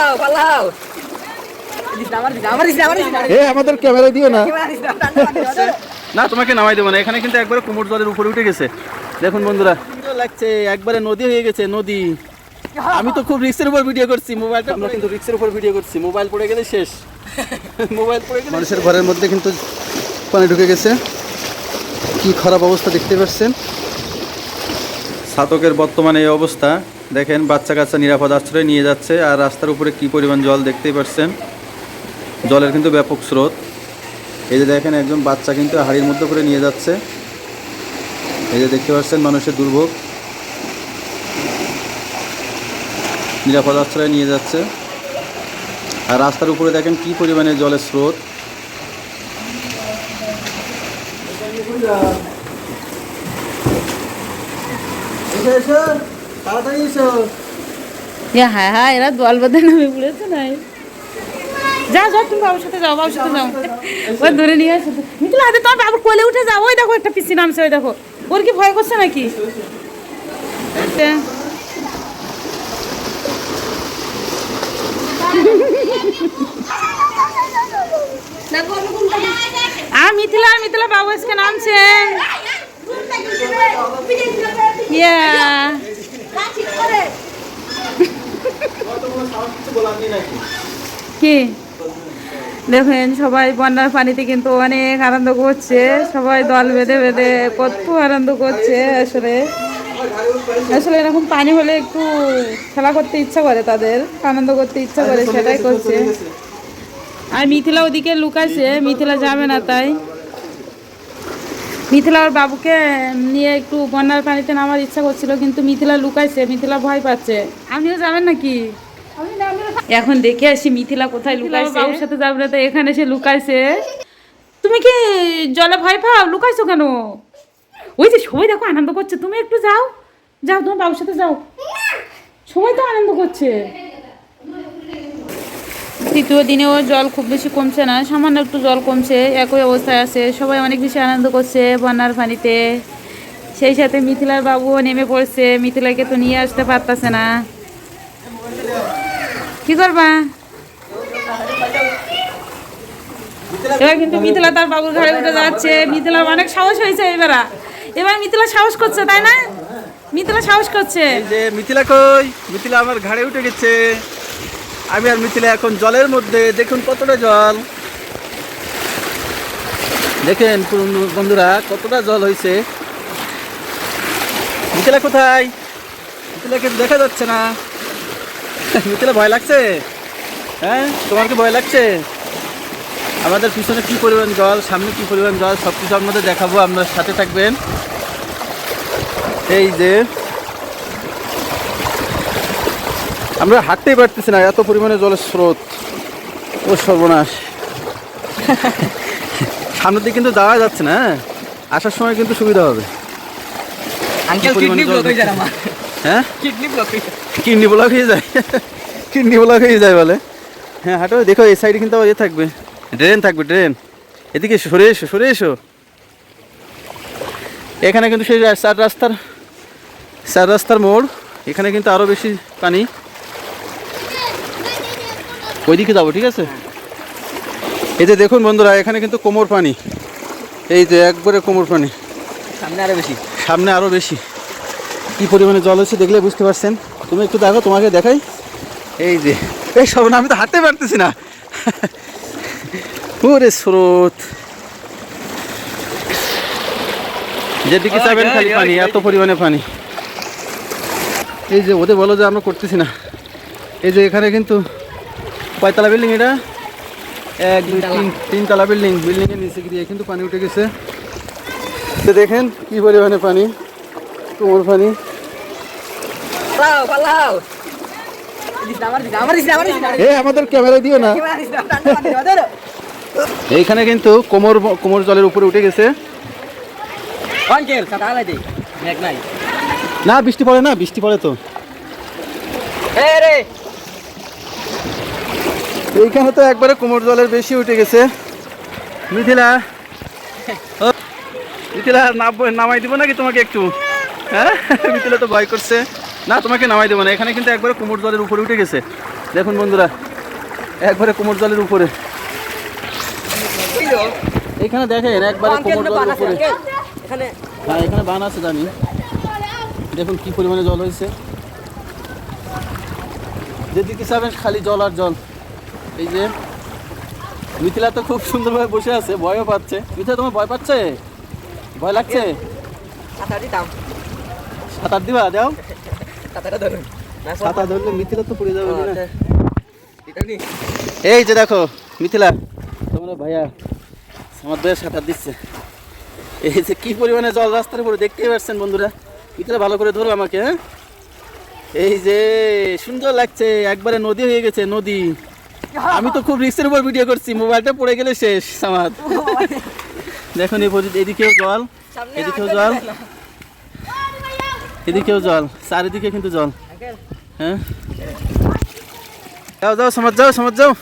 পালাও পালাও আমাদের ক্যামেরা দিও না। না, তোমাকে নামাই দেবো না। এখানে কিন্তু একবারে কোমর জলের উপরে উঠে গেছে। দেখুন বন্ধুরা লাগছে একবারে নদী হয়ে গেছে নদী। আমি তো খুব রিক্সের উপর ভিডিও করছি মোবাইলটা আমরা কিন্তু রিক্সের উপর ভিডিও করছি মোবাইল পড়ে গেলে শেষ। মোবাইল পড়ে গেলে মানুষের ঘরের মধ্যে কিন্তু পানি ঢুকে গেছে। কি খারাপ অবস্থা দেখতে পাচ্ছেন? ছাতকের বর্তমানে এই অবস্থা। দেখেন, বাচ্চা কাচ্চা নিরাপদ আশ্রয় নিয়ে যাচ্ছে আর রাস্তার উপরে কি পরিমাণ জল দেখতেই পাচ্ছেন জলের কিন্তু ব্যাপক স্রোত। এই যে দেখেন, একজন বাচ্চা কিন্তু হাড়ির মধ্যে করে নিয়ে যাচ্ছে। এই যে দেখতে পাচ্ছেন, মানুষের দুর্ভোগ। নিরাপদ আশ্রয় নিয়ে যাচ্ছে। আর রাস্তার উপরে দেখেন কি পরিমাণে জলের স্রোত। তাড়াতাড়ি এসো। ইয়া হ্যাঁ হ্যাঁ এরা দল বেঁধে নামে পড়েছে নাই যাও যাও তুমি বাবুর সাথে যাও বাবুর সাথে যাও। ওই ধরে নিয়ে আসো। মিথিলা হাতে তোমার বাবুর কোলে উঠে যাও ওই দেখো একটা পিসি নামছে ওই দেখো। ওর কি ভয় করছে নাকি? আর মিথিলা আর মিথিলা বাবু আজকে নামছে। ইয়া। কি? দেখেন, সবাই বন্যার পানিতে কিন্তু অনেক আনন্দ করছে। সবাই দল বেঁধে বেঁধে কত আনন্দ করছে আসলে। আসলে এরকম পানি হলে একটু খেলা করতে ইচ্ছা করে তাদের, আনন্দ করতে ইচ্ছা করে, সেটাই করছে। আর মিথিলা ওদিকে লুকাইছে, মিথিলা যাবে না তাই। মিথিলা ওর বাবুকে নিয়ে একটু বন্যার পানিতে নামার ইচ্ছা করছিল কিন্তু মিথিলা লুকাইছে মিথিলা ভয় পাচ্ছে। আপনিও যাবেন নাকি? এখন দেখে আসি মিথিলা কোথায় লুকাইছে। বাবুর সাথে যাবে না তো এখানে সে লুকাইছে। তুমি কি জলে ভয় পাও? লুকাইছো কেন? ওই যে সবাই দেখো আনন্দ করছে। তুমি একটু যাও। যাও তোমার বাবুর সাথে যাও। সবাই তো আনন্দ করছে। তৃতীয় দিনেও জল খুব বেশি কমছে না, সামান্য একটু জল কমছে, একই অবস্থায় আছে, সবাই অনেক বেশি আনন্দ করছে বন্যার পানিতে। সেই সাথে মিথিলার বাবুও নেমে পড়ছে, মিথিলাকে তো নিয়ে আসতে পারতাছে না। কি করবা? এবার কিন্তু মিথিলা তার বাবুর ঘরে উঠে যাচ্ছে। মিথিলার অনেক সাহস হয়েছে এবার। এবার মিথিলা সাহস করছে, তাই না? মিথিলা সাহস করছে। মিথিলা কই? মিথিলা আমার ঘাড়ে উঠে গেছে। আমি আর মিথিলা এখন জলের মধ্যে, দেখুন কতটা জল। দেখেন বন্ধুরা, কতটা জল হয়েছে মিথিলা কোথায়? মিথিলা কিন্তু দেখা যাচ্ছে না। মিথিলা ভয় লাগছে? হ্যাঁ তোমার কি ভয় লাগছে? আমাদের পিছনে কি পরিমাণ জল, সামনে কি পরিমাণ জল সব কিছু আপনাদের দেখাবো, আপনার সাথে থাকবেন। এই যে আমরা হাঁটতেই পারতেছি না এত পরিমাণে জলের স্রোত। ও সর্বনাশ। সামনের দিকে কিন্তু যাওয়া যাচ্ছে না হ্যাঁ? আসার সময় কিন্তু সুবিধা হবে। আঙ্কেল কিডনি ব্লক হয়ে যায় কিডনি ব্লক হয়ে? যায়। কিডনি ব্লক হয়ে যায়? হয়ে যায় বলে। হ্যাঁ হাঁটো দেখো এই সাইডে কিন্তু ইয়ে থাকবে। ড্রেন থাকবে ড্রেন এদিকে সরে এসো সরে এসো। এখানে কিন্তু সেই চার রাস্তার চার রাস্তার মোড়। এখানে কিন্তু আরও বেশি পানি। ওইদিকে যাব ঠিক আছে? এই যে দেখুন বন্ধুরা এখানে কিন্তু কোমর পানি। এই যে একবারে কোমর পানি। সামনে আরও বেশি। সামনে আরও বেশি। কি পরিমাণে জল হচ্ছে দেখলে বুঝতে পারছেন? তুমি একটু দেখো তোমাকে দেখাই। এই যে এই সব না আমি তো হাঁটতে পারতেছি না। ওরে স্রোত। যেদিকে চাবেন খালি পানি এত পরিমাণে পানি। এই যে ওদের বলো যে আমরা করতেছি না। এই যে এখানে কিন্তু কয়তলা বিল্ডিং এটা? এক দুই তিন তিনতলা। বিল্ডিং বিল্ডিংয়ের নিচে গিয়ে কিন্তু পানি উঠে গেছে। তো দেখেন কি পরিমাণে পানি? কোমর পানি। আমাদের ক্যামেরা দিও না। এইখানে কিন্তু কোমর কোমর জলের উপরে উঠে গেছে। না বৃষ্টি পড়ে না বৃষ্টি পড়ে তো। রে এইখানে তো একবারে কোমর জলের বেশি উঠে গেছে। মিথিলা মিথিলা নামাই দিব নাকি তোমাকে একটু? হ্যাঁ? মিথিলা তো ভয় করছে। না তোমাকে নামাই দেবো না। এখানে কিন্তু একবারে কোমর জলের উপরে উঠে গেছে। দেখুন বন্ধুরা একবারে কোমর জলের উপরে। এখানে দেখেন একবারে কোমর জলের উপরে। হ্যাঁ এখানে বান আছে জানি। দেখুন কি পরিমাণে জল হয়েছে। যেদিকে যাবেন খালি জল আর জল। এই যে মিথিলা তো খুব সুন্দরভাবে বসে আছে ভয়ও পাচ্ছে। মিথিলা তোমার ভয় পাচ্ছে? ভয় লাগছে? সাঁতার দিবা? যাও সাঁতার ধরলে মিথিলা তো পড়ে যাবে আচ্ছা। এই যে দেখো মিথিলা। তোমরা ভাইয়া আমার ভাইয়া সাঁতার দিচ্ছে। এই যে কি পরিমাণে জল রাস্তার উপরে দেখতেই পাচ্ছেন বন্ধুরা? মিথিলা ভালো করে ধরো আমাকে হ্যাঁ? এই যে সুন্দর লাগছে। একবারে নদী হয়ে গেছে নদী। আমি তো খুব রিক্সের উপর ভিডিও করছি মোবাইলটা পড়ে গেলে শেষ আমার দেখুন এই পর্যন্ত এদিকেও জল এদিকেও জল। এদিকেও জল চারিদিকে কিন্তু জল। হ্যাঁ? যাও যাও সমাজ যাও সমাজ যাও।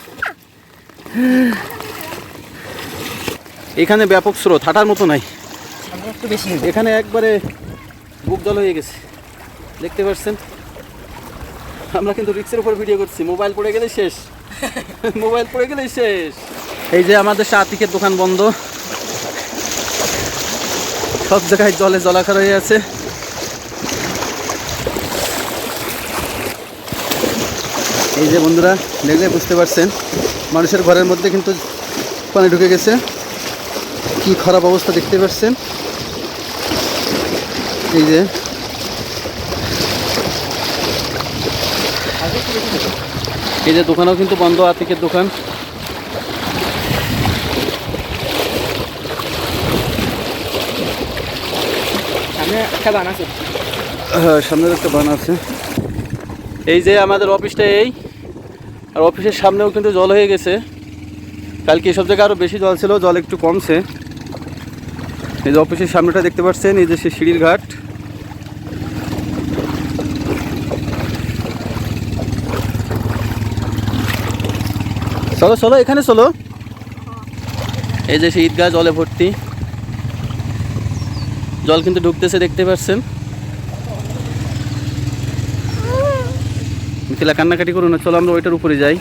এখানে ব্যাপক স্রোত হাঁটার মতো নাই। এখানে একবারে বুক জল হয়ে গেছে। দেখতে পাচ্ছেন? আমরা কিন্তু রিক্সের উপর ভিডিও করছি মোবাইল পড়ে গেলে শেষ। মোবাইল পড়ে গেলে শেষ। এই যে আমাদের সাতিকের দোকান বন্ধ। সব জায়গায় জলে জলাকার হয়ে আছে। এই যে বন্ধুরা, দেখলে বুঝতে পারছেন, মানুষের ঘরের মধ্যে কিন্তু পানি ঢুকে গেছে। কি খারাপ অবস্থা দেখতে পাচ্ছেন? এই যে এই যে দোকানও কিন্তু বন্ধ আতিকের দোকান। হ্যাঁ, সামনের একটা বান আছে। এই যে আমাদের অফিসটা এই আর অফিসের সামনেও কিন্তু জল হয়ে গেছে। কালকে এসব জায়গায় আরও বেশি জল ছিল জল একটু কমছে। এই যে অফিসের সামনেটা দেখতে পাচ্ছেন এই যে সে সিঁড়ির ঘাট। চলো চলো, এখানে চলো। এই যে সে ঈদগাহ জলে ভর্তি। জল কিন্তু ঢুকতেছে, দেখতে পাচ্ছেন। মিথিলা, কান্নাকাটি করুন না, চলো, আমরা ওইটার উপরে যাই।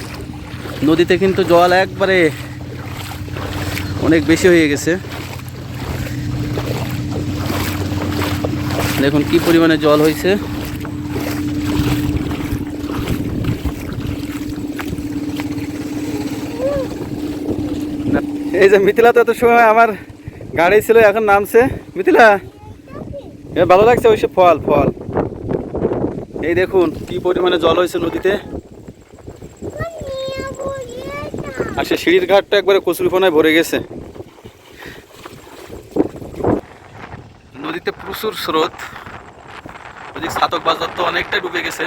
নদীতে কিন্তু জল একবারে অনেক বেশি হয়ে গেছে। দেখুন কি পরিমাণে জল হয়েছে। এই যে মিথিলা তো এত সময় আমার গাড়ি ছিল, এখন নামছে। মিথিলা ভালো লাগছে ওইসব ফল ফল। এই দেখুন, কি পরিমাণে জল হয়েছে নদীতে। আর সে সিঁড়ির ঘাটটা একবারে কচুরিপনায় ভরে গেছে। নদীতে প্রচুর স্রোত। ওদিক সাতক বাজার তো অনেকটাই ডুবে গেছে।